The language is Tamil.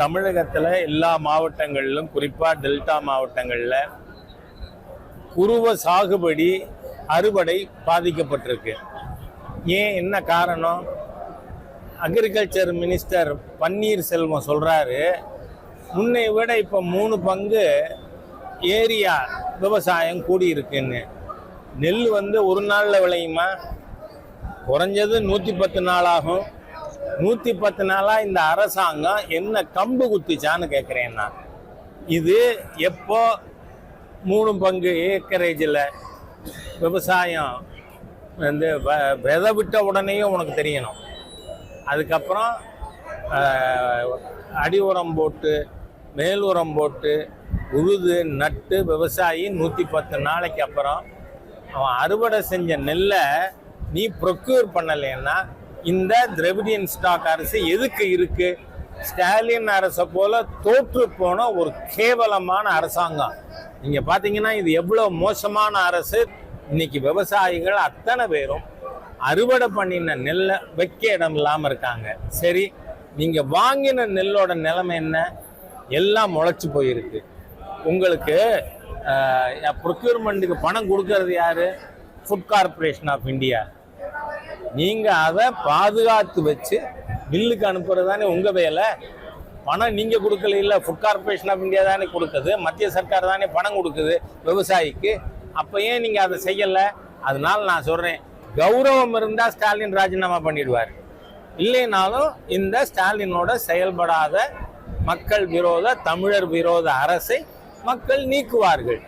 தமிழகத்தில் எல்லா மாவட்டங்களிலும் குறிப்பாக டெல்டா மாவட்டங்களில் குருவ சாகுபடி அறுவடை பாதிக்கப்பட்டிருக்கு. ஏன் என்ன காரணம்? அக்ரிகல்ச்சர் மினிஸ்டர் பன்னீர்செல்வம் சொல்கிறாரு முன்னை விட இப்போ மூணு பங்கு ஏரியா விவசாயம் கூடியிருக்குன்னு. நெல் வந்து ஒரு நாளில் விளையுமா? குறைஞ்சது நூற்றி பத்து நாள் ஆகும். நூற்றி பத்து நாளாக இந்த அரசாங்கம் என்ன கம்பு குத்திச்சான்னு கேட்குறேன் நான் இது எப்போ மூணு பங்கு ஏக்கரேஜில் விவசாயம் வந்து வ- விதை விட்ட உடனேயும் உனக்கு தெரியணும். அதுக்கப்புறம் அடி உரம் போட்டு மேல் உரம் போட்டு உழுது நட்டு விவசாயி நூற்றி பத்து நாளைக்கு அப்புறம் அவன் அறுவடை செஞ்ச நெல்லை நீ ப்ரொக்யூர் பண்ணலைன்னா இந்த திரவிடியன் ஸ்டாக் அரசு எதுக்கு இருக்கு? ஸ்டாலின் அரசை போல தோற்று போன ஒரு கேவலமான அரசாங்கம். நீங்க பாத்தீங்கன்னா இது எவ்வளவு மோசமான அரசு? இன்னைக்கு விவசாயிகள் அத்தனை பேரும் அறுவடை பண்ணின நெல்லை வைக்க இடம் இல்லாம இருக்காங்க. சரி நீங்க வாங்கின நெல்லோட நிலைமை என்ன? எல்லாம் முளைச்சு போயிருக்கு. உங்களுக்கு ப்ரொக்யூர்மெண்ட்டுக்கு பணம் கொடுக்கறது யாரு? ஃபுட் கார்ப்பரேஷன் ஆஃப் இந்தியா நீங்கள் அதை பாதுகாத்து வச்சு பில்லுக்கு அனுப்புறது தானே உங்கள் வேலை? பணம் நீங்கள் கொடுக்கல இல்லை ஃபுட் கார்ப்பரேஷன் ஆஃப் இந்தியா தானே கொடுக்குது மத்திய சர்க்கார் தானே பணம் கொடுக்குது விவசாயிக்கு. அப்போ ஏன் நீங்கள் அதை செய்யலை? அதனால நான் சொல்கிறேன் கௌரவம் இருந்தால் ஸ்டாலின் ராஜினாமா பண்ணிடுவார். இல்லைனாலும் இந்த ஸ்டாலினோட செயல்படாத மக்கள் விரோத தமிழர் விரோத அரசை மக்கள் நீக்குவார்கள்.